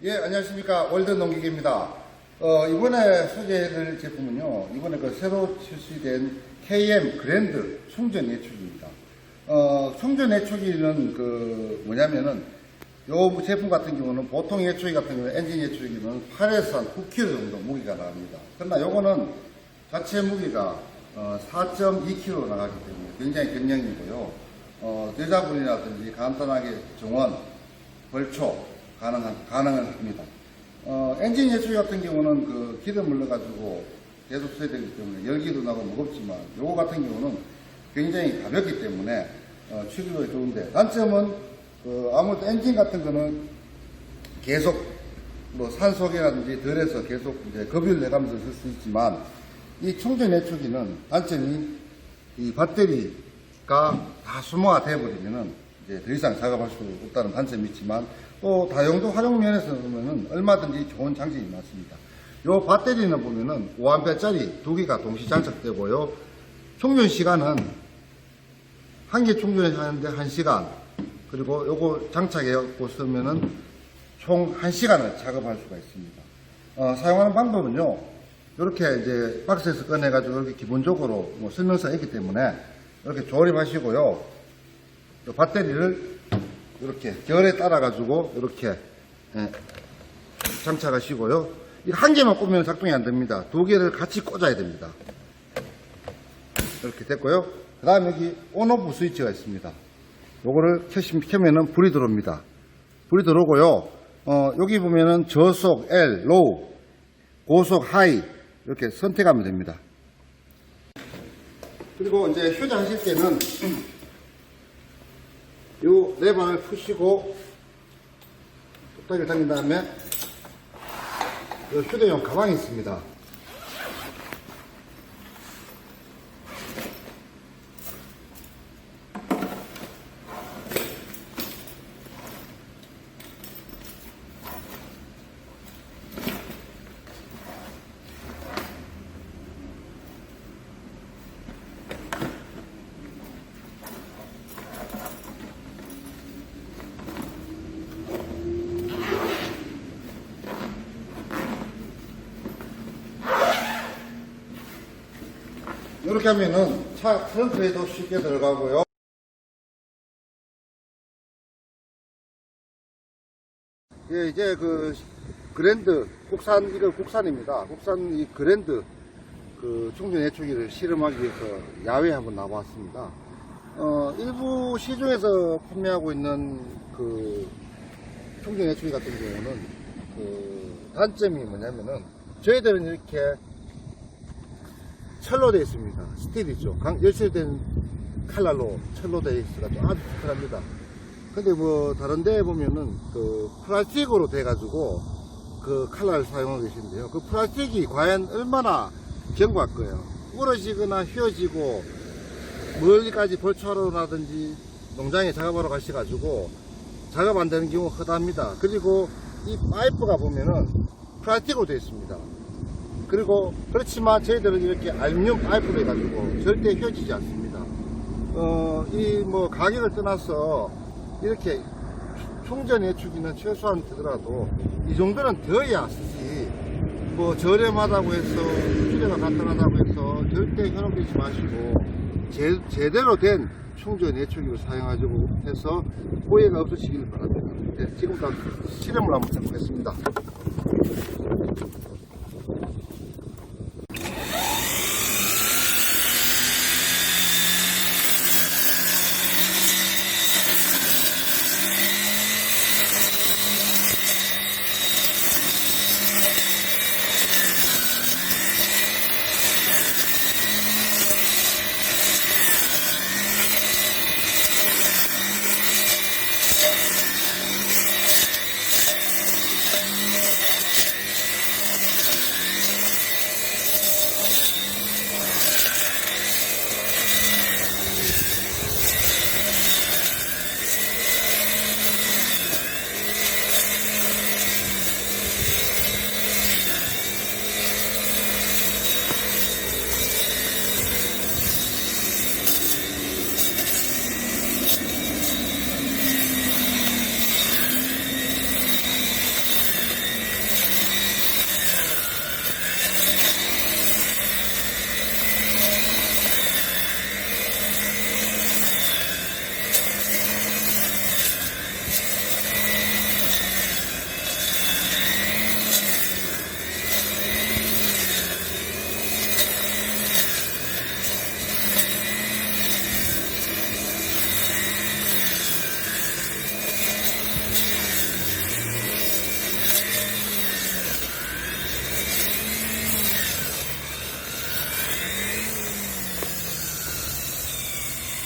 예, 안녕하십니까. 월드 농기계입니다. 어, 이번에 소개해드릴 제품은요, 이번에 그 새로 출시된 KM 그랜드 충전 예초기입니다. 어, 충전 예초기는 그 뭐냐면은, 요 제품 같은 경우는 보통 예초기 같은 경우는 엔진 예초기는 8에서 한 9kg 정도 무게가 나갑니다. 그러나 요거는 자체 무게가 어, 4.2kg 나가기 때문에 굉장히 경량이고요. 어, 여자분이라든지 간단하게 정원, 벌초 가능한, 가능합니다. 어, 엔진 예초기 같은 경우는 그 기름을 넣어가지고 계속 써야 되기 때문에 열기도 나고 무겁지만 요거 같은 경우는 굉장히 가볍기 때문에 어, 취급이 좋은데 단점은 그 아무래도 엔진 같은 거는 계속 뭐 산소계라든지 덜해서 계속 이제 급유를 내가면서 쓸 수 있지만 이 충전 예초기는 단점이 이 배터리가 다 수모가 돼버리면은 이제 더 이상 작업할 수 없다는 단점이 있지만 또 다용도 활용 면에서 보면은 얼마든지 좋은 장점이 많습니다. 요 배터리는 보면은 5A짜리 두 개가 동시 장착되고요. 충전 시간은 한 개 충전하는데 1시간 그리고 요거 장착해갖고 쓰면은 총 1시간을 작업할 수가 있습니다. 어, 사용하는 방법은요. 이렇게 이제 박스에서 꺼내가지고 이렇게 기본적으로 뭐 설명서가 있기 때문에 이렇게 조립하시고요. 요 배터리를 이렇게 결에 따라 가지고 이렇게 예, 장착하시고요. 이한 개만 꽂으면 작동이 안 됩니다. 두 개를 같이 꽂아야 됩니다. 이렇게 됐고요. 그 다음에 여기 온오프 스위치가 있습니다. 요거를 켜면은 불이 들어옵니다. 불이 들어오고요. 어, 여기 보면은 저속 L, 로우, 고속 하이 이렇게 선택하면 됩니다. 그리고 이제 휴대하실 때는 요 레버를 푸시고 뚝딱이를 당긴 다음에 요 휴대용 가방이 있습니다. 이렇게 하면은 차 트렁크에도 쉽게 들어가고요. 예, 이제 그 그랜드 국산 이거 국산입니다. 국산 이 그랜드 그 충전 예초기를 실험하기 위해서 야외에 한번 나와봤습니다. 어, 일부 시중에서 판매하고 있는 그 충전 예초기 같은 경우는 그 단점이 뭐냐면은 저희들은 이렇게 철로 되어 있습니다. 스틸이죠. 강, 열출된 칼날로 철로 되어 있어가지고 아주 특별합니다. 근데 뭐 다른 데 보면은 그 플라스틱으로 돼 가지고 그 칼날을 사용하고 계신데요. 그 플라스틱이 과연 얼마나 견고할 거예요. 부러지거나 휘어지고 멀리까지 벌초하러라든지 농장에 작업하러 가셔가지고 작업 안 되는 경우 허다합니다. 그리고 이 파이프가 보면은 플라스틱으로 되어 있습니다. 그리고 그렇지만 저희들은 이렇게 알루미늄 파이프로 해가지고 절대 휘어지지 않습니다. 어, 이 뭐 가격을 떠나서 이렇게 충전 예축이는 최소한 되더라도 이 정도는 되어야 쓰지. 뭐 저렴하다고 해서 수수료가 간단하다고 해서 절대 현혹되지 마시고 제, 제대로 된 충전 예축기를 사용하자고 해서 오해가 없으시길 바랍니다. 네, 지금까지 실험을 한번 해보겠습니다.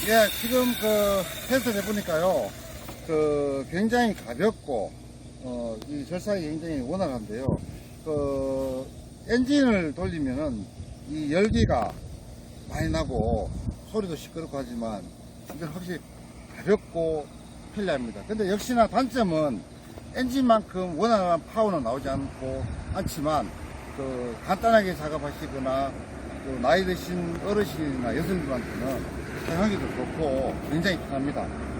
예, 지금 그 테스트 해보니까요, 그 굉장히 가볍고, 어, 이 절삭이 굉장히 원활한데요. 그 엔진을 돌리면은 이 열기가 많이 나고 소리도 시끄럽고 하지만 이건 확실히 가볍고 편리합니다. 근데 역시나 단점은 엔진만큼 원활한 파워는 나오지 않고 않지만 그 간단하게 작업하시거나 또 나이 드신 어르신이나 여성들한테는 사용하기도 좋고 굉장히 편합니다.